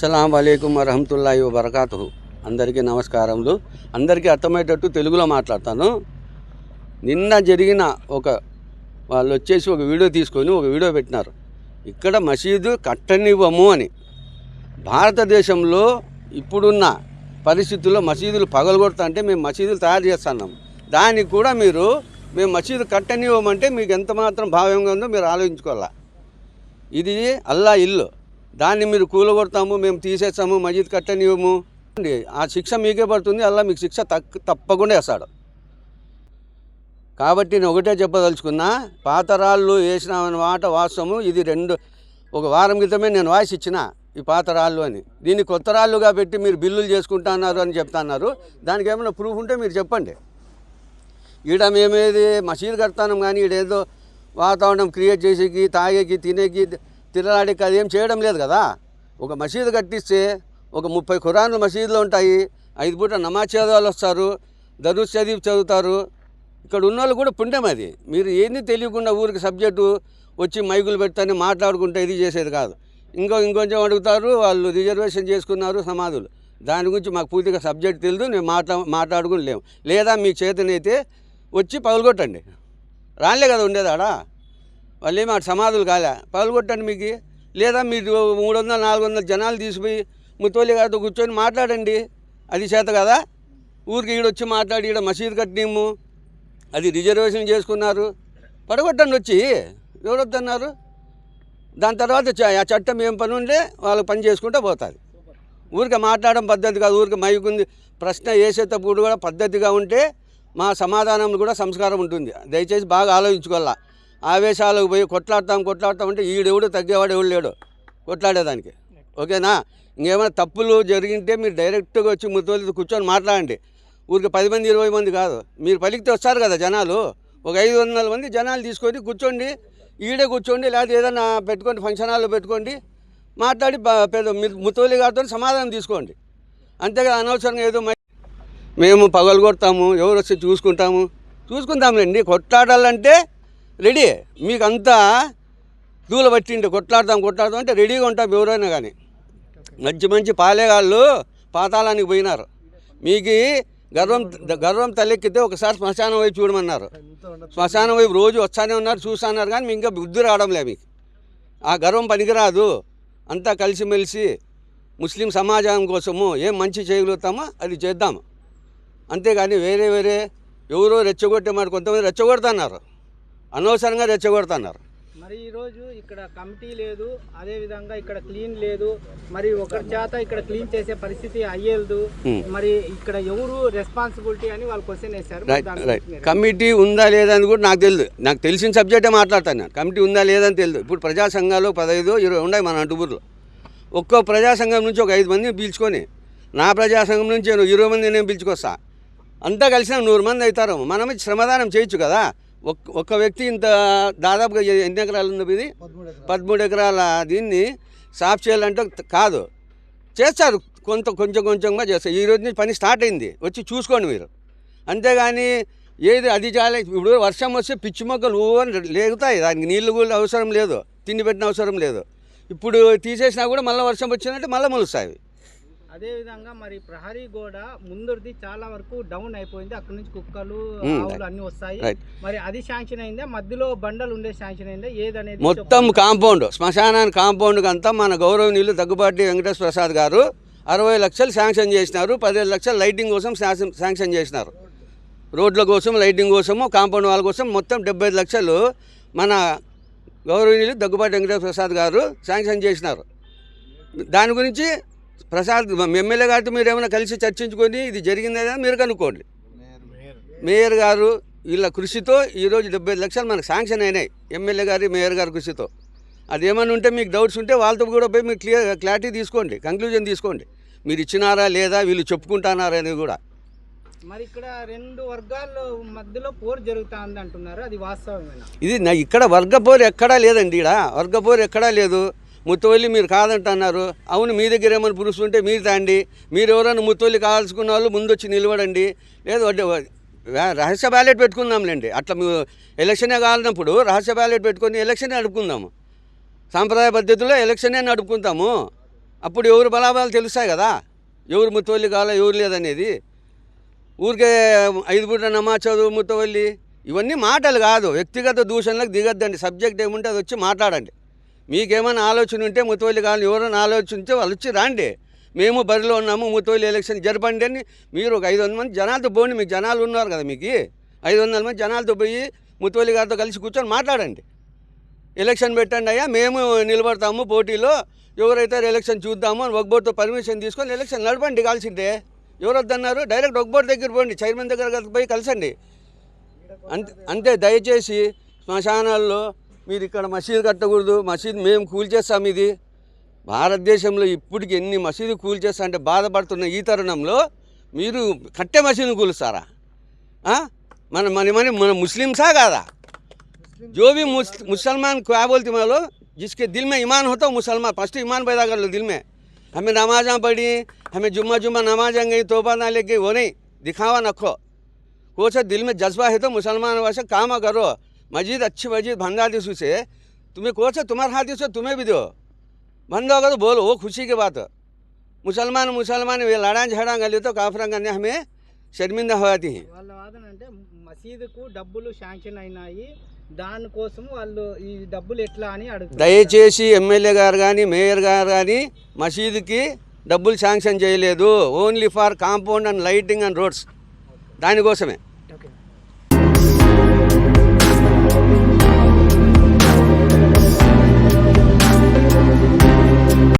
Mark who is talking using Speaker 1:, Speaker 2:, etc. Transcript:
Speaker 1: అస్సలం అయికం వరహతుల్లా వబర్కాతు అందరికీ నమస్కారములు. అందరికీ అర్థమయ్యేటట్టు తెలుగులో మాట్లాడతాను. నిన్న జరిగిన ఒక వాళ్ళు వచ్చేసి ఒక వీడియో తీసుకొని ఒక వీడియో పెట్టినారు. ఇక్కడ మసీదు కట్టనివ్వము అని. భారతదేశంలో ఇప్పుడున్న పరిస్థితుల్లో మసీదులు పగలగొడతా అంటే మేము మసీదులు తయారు చేస్తున్నాం దానికి కూడా మీరు మేము మసీదు కట్టనివ్వమంటే మీకు ఎంత మాత్రం భావ్యంగా ఉందో మీరు ఆలోచించుకోవాలా. ఇది అల్లా ఇల్లు. దాన్ని మీరు కూలగొడతాము మేము తీసేస్తాము మజీద్ కట్టనివ్వము. అండి, ఆ శిక్ష మీకే పడుతుంది అలా మీకు శిక్ష తప్పకుండా వేస్తాడు. కాబట్టి నేను ఒకటే చెప్పదలుచుకున్నా పాతరాళ్ళు వేసిన మాట వాస్తవము ఇది రెండు ఒక వారం క్రితమే నేను వాయిస్ ఇచ్చిన ఈ పాత రాళ్ళు అని. దీన్ని కొత్త రాళ్ళుగా పెట్టి మీరు బిల్లులు చేసుకుంటున్నారు అని చెప్తున్నారు దానికి ఏమైనా ప్రూఫ్ ఉంటే మీరు చెప్పండి. ఈడ మేమేది మసీదు కడతాం కానీ ఈడేదో వాతావరణం క్రియేట్ చేసేకి తాగేకి తినేకి తిరగడానికి అది ఏం చేయడం లేదు కదా. ఒక మసీదు కట్టిస్తే ఒక ముప్పై ఖురాన్లు మసీదులో ఉంటాయి. ఐదు పూట నమాజ్ చదివాళ్ళు వస్తారు దరుస్ చదివి చదువుతారు. ఇక్కడ ఉన్న వాళ్ళు కూడా పుణ్యం అది. మీరు ఏంది తెలియకుండా ఊరికి సబ్జెక్టు వచ్చి మైకులు పెడతానే మాట్లాడుకుంటే ఇది చేసేది కాదు. ఇంకో ఇంకొంచెం అడుగుతారు వాళ్ళు రిజర్వేషన్ చేసుకున్నారు సమాధులు. దాని గురించి మాకు పూర్తిగా సబ్జెక్ట్ తెలియదు మేము మాట్లా మాట్లాడుకుని లేము. లేదా మీ చేతనైతే వచ్చి పగలగొట్టండి. రాలే కదా ఉండేదాడా మళ్ళీ మాకు సమాధులు కాలే. పగలగొట్టండి మీకు. లేదా మీరు మూడు వందల నాలుగు వందల జనాలు తీసిపోయి ముత్తోలి గారితో కూర్చొని మాట్లాడండి. అది చేత కదా? ఊరికి ఈడొచ్చి మాట్లాడి ఈడ మసీదు కట్టినేము. అది రిజర్వేషన్ చేసుకున్నారు. పడగొట్టండి వచ్చి. ఎవరొద్దన్నారు? దాని తర్వాత ఆ చట్టం ఏం పని ఉంటే వాళ్ళు పని చేసుకుంటూ పోతుంది ఊరికే మాట్లాడడం పద్ధతి కాదు. ఊరికి మైకుంది. ప్రశ్న వేసేటప్పుడు కూడా పద్ధతిగా ఉంటే మా సమాధానం కూడా సంస్కారం ఉంటుంది. దయచేసి బాగా ఆలోచించుకోవాలా. ఆవేశాలకు పోయి కొట్లాడతాం కొట్లాడతాం అంటే ఈడెవడు తగ్గేవాడు ఎవడు లేడు. కొట్లాడేదానికి. ఓకేనా? ఇంకేమైనా తప్పులు జరిగింటే మీరు డైరెక్ట్గా వచ్చి ముత్తోళ్ళతో కూర్చొని మాట్లాడండి. ఊరికి పది మంది ఇరవై మంది కాదు. మీరు పలికితే వస్తారు కదా జనాలు. ఒక ఐదు వందల మంది జనాలు తీసుకొని కూర్చోండి. ఈడే కూర్చోండి లేకపోతే ఏదైనా పెట్టుకోండి ఫంక్షన్ హాల్లో పెట్టుకోండి. మాట్లాడి పెద్ద మి- గారితో సమాధానం తీసుకోండి. అంతేగా అనవసరంగా ఏదో మేము పగలు కొడతాము ఎవరు వచ్చి చూసుకుంటాము చూసుకుంటాంలేండి కొట్లాడాలంటే రెడీ? మీకు అంతా దూల పట్టిండి కొట్లాడదాం కొట్లాడదాం అంటే రెడీగా ఉంటాం ఎవరైనా కానీ. మంచి మంచి పాలేగాళ్ళు పాతాళానికి పోయినారు. మీకు గర్వం గర్వం తలెక్కితే ఒకసారి శ్మశానం వైపు చూడమన్నారు. శ్మశానం వైపు రోజు వస్తానే ఉన్నారు చూస్తున్నారు కానీ మీ ఇంకా బుద్ధి రావడంలే మీకు. ఆ గర్వం పనికిరాదు. అంతా కలిసిమెలిసి ముస్లిం సమాజం కోసము ఏం మంచి చేయగలుగుతామో అది చేద్దాము అంతేగాని వేరే వేరే ఎవరో రెచ్చగొట్టే మాట కొంతమంది రెచ్చగొడుతున్నారు. అనవసరంగా రెచ్చగొడుతున్నారు.
Speaker 2: మరి ఈరోజు ఇక్కడ కమిటీ లేదు అదే విధంగా ఇక్కడ క్లీన్ లేదు మరి ఒకరి చేత ఇక్కడ క్లీన్ చేసే పరిస్థితి అయ్యేదు. మరి ఇక్కడ ఎవరు రెస్పాన్సిబిలిటీ అని వాళ్ళు క్వశ్చన్ వేశారు.
Speaker 1: కమిటీ ఉందా లేదా అని కూడా నాకు తెలియదు నాకు తెలిసిన సబ్జెక్టే మాట్లాడతాను నేను. కమిటీ ఉందా లేదా అని తెలియదు ఇప్పుడు ప్రజా సంఘాలు పదహైదు ఇరవై ఉన్నాయి మన అంటుబూరులో ఒక్కో ప్రజా సంఘం నుంచి ఒక ఐదు మందిని పీల్చుకొని నా ప్రజా సంఘం నుంచి నేను ఇరవై మంది నేను పిలుచుకొస్తా. అంతా కలిసిన నూరు మంది అవుతారు మనం శ్రమదానం చేయొచ్చు కదా. ఒక్క వ్యక్తి ఇంత దాదాపుగా ఎన్ని ఎకరాలు ఉంది ఇది పదమూడు ఎకరాల? దీన్ని సాఫ్ చేయాలంటే కాదు. చేస్తారు. కొంత కొంచెం కొంచెంగా చేస్తారు. ఈ రోజు నుంచి పని స్టార్ట్ అయింది. వచ్చి చూసుకోండి మీరు. అంతేగాని ఏది అది చాలా. ఇప్పుడు వర్షం వస్తే పిచ్చి మొక్కలు లేగుతాయి. దానికి నీళ్ళు కూడా అవసరం లేదు. తిండి పెట్టిన అవసరం లేదు. ఇప్పుడు తీసేసినా కూడా మళ్ళీ వర్షం వచ్చిందంటే మళ్ళీ మొలుస్తాయి
Speaker 2: అదే విధంగా మరి ప్రహరీ గోడ ముందరిది చాలా వరకు డౌన్ అయిపోయింది. అక్కడ నుంచి కుక్కలు
Speaker 1: Hmm,
Speaker 2: ఆవులు. అన్ని వస్తాయి. మరి అది శాంక్షన్ అయిందా? మధ్యలో బండలు ఉండే శాంక్షన్ అయిందా? ఏదనేది
Speaker 1: మొత్తం కాంపౌండ్ శ్మశానానికి కాంపౌండ్కి అంతా మన గౌరవనీయులు దగ్గుబాటి వెంకటేశ్వర ప్రసాద్ గారు అరవై లక్షలు శాంక్షన్ చేసినారు. పదిహేను లక్షలు లైటింగ్ కోసం శాంక్షన్ చేసినారు. రోడ్ల కోసం లైటింగ్ కోసము కాంపౌండ్ వాళ్ళ కోసం మొత్తం డెబ్బై లక్షలు మన గౌరవనీయులు దగ్గుబాటి వెంకటేశ్వర ప్రసాద్ గారు శాంక్షన్ చేసినారు. దాని గురించి ప్రసాద్ ఎమ్మెల్యే గారితో మీరు ఏమైనా కలిసి చర్చించుకొని ఇది జరిగిందా మీరు కనుక్కోండి. మేయర్ గారు వీళ్ళ కృషితో ఈరోజు డెబ్బై ఐదు లక్షలు మనకు శాంక్షన్ అయినాయి ఎమ్మెల్యే గారి మేయర్ గారి కృషితో. అదేమన్నా ఉంటే మీకు డౌట్స్ ఉంటే వాళ్ళతో కూడా పోయి మీరు క్లియర్ క్లారిటీ తీసుకోండి కంక్లూజన్ తీసుకోండి. మీరు ఇచ్చినారా లేదా వీళ్ళు చెప్పుకుంటున్నారా అనేది కూడా.
Speaker 2: మరి ఇక్కడ రెండు వర్గాల మధ్యలో పోరు జరుగుతా ఉంది అంటున్నారు అది వాస్తవమేనా?
Speaker 1: ఇది ఇక్కడ వర్గపోరు ఎక్కడా లేదండి ఇక్కడ వర్గపోరు ఎక్కడా లేదు. ముత్తవల్లి మీరు కాదంటున్నారు. అవును మీ దగ్గర ఏమైనా పురుషులు ఉంటే మీరు తాండి. మీరు ఎవరైనా ముత్తవల్లి కావాల్సుకున్న వాళ్ళు ముందు వచ్చి నిలబడండి. లేదు రహస్య బ్యాలెట్ పెట్టుకుందాంలేండి. అట్లా ఎలక్షనే కావాలన్నప్పుడు రహస్య బ్యాలెట్ పెట్టుకొని ఎలక్షనే నడుపుకుందాము. సాంప్రదాయ పద్ధతిలో ఎలక్షనే నడుపుకుంటాము. అప్పుడు ఎవరు బలాబలాలు తెలుస్తాయి కదా. ఎవరు ముత్తవల్లి కావాలా ఎవరు లేదనేది. ఊరికే ఐదు పూట నమా చదువు ముత్తవల్లి ఇవన్నీ మాటలు కాదు. వ్యక్తిగత దూషణలకు దిగద్దండి. సబ్జెక్ట్ ఏముంటే అది వచ్చి మాట్లాడండి. మీకేమైనా ఆలోచన ఉంటే ముత్తవల్లి కావాలి ఎవరైనా ఆలోచించే వాళ్ళు వచ్చి రాండి. మేము బరిలో ఉన్నాము ముత్తవల్లి ఎలక్షన్ జరపండి అని మీరు ఒక ఐదు వందల మంది జనాలతో పోండి మీకు జనాలు ఉన్నారు కదా మీకు. ఐదు వందల మంది జనాలతో పోయి ముత్తవల్లి గారితో కలిసి కూర్చొని మాట్లాడండి. ఎలక్షన్ పెట్టండి అయ్యా మేము నిలబడతాము పోటీలో. ఎవరైతే ఎలక్షన్ చూద్దాము అని ఒకబోర్డుతో పర్మిషన్ తీసుకొని ఎలక్షన్ నడపండి కాల్సిందే. ఎవరు వద్దన్నారు డైరెక్ట్ ఒకబోర్డు దగ్గర పోండి చైర్మన్ దగ్గర పోయి కలిసండి. అంతే అంతే దయచేసి శ్మశానాల్లో మీరు ఇక్కడ మసీదు కట్టకూడదు మసీద్ మేము కూల్చేస్తాం ఇది భారతదేశంలో ఇప్పటికి ఎన్ని మసీదు కూల్చేస్తా అంటే బాధపడుతున్న ఈ తరుణంలో మీరు కట్టే మసీదును కూలుస్తారా ఆ? మన మన మన మన ముస్లిమ్సా కాదా जो भी मुस, मुसलमान क्या बोलते हैं लोग जिसके दिल में ईमान होता है वो मुसलमान फर्स्ट ईमान पैदा कर लो दिल में हमें नमाजा पढ़ी हमें जुम्मा जुम्मा नमाज गई तोबा ना लेके वो नहीं दिखावा नखो वो से दिल में जज्बा है तो मुसलमान वैसे काम करो मस्जिद अच्छी मस्जिद भंगा दिसू से तुम्हें कौन सा तुम्हारे हाथ से तुम्हें भी दो बंद होगा तो बोलो वो खुशी की बात है मुसलमान मुसलमान वे लड़ा झगड़ा गली तो काफरा करने हमें शर्मिंदा हो जाती हैं
Speaker 2: వాళ్ళ వాదన అంటే మసీదుకు డబ్బులు శాంక్షన్ అయినాయి దానికోసం వాళ్ళు ఈ డబ్బులు ఎట్లా అని అడుగుతారు
Speaker 1: దయచేసి ఎమ్మెల్యే గారు కానీ మేయర్ గారు కానీ మసీదుకి డబ్బులు శాంక్షన్ చేయలేదు only for compound and lighting and roads దానికోసమే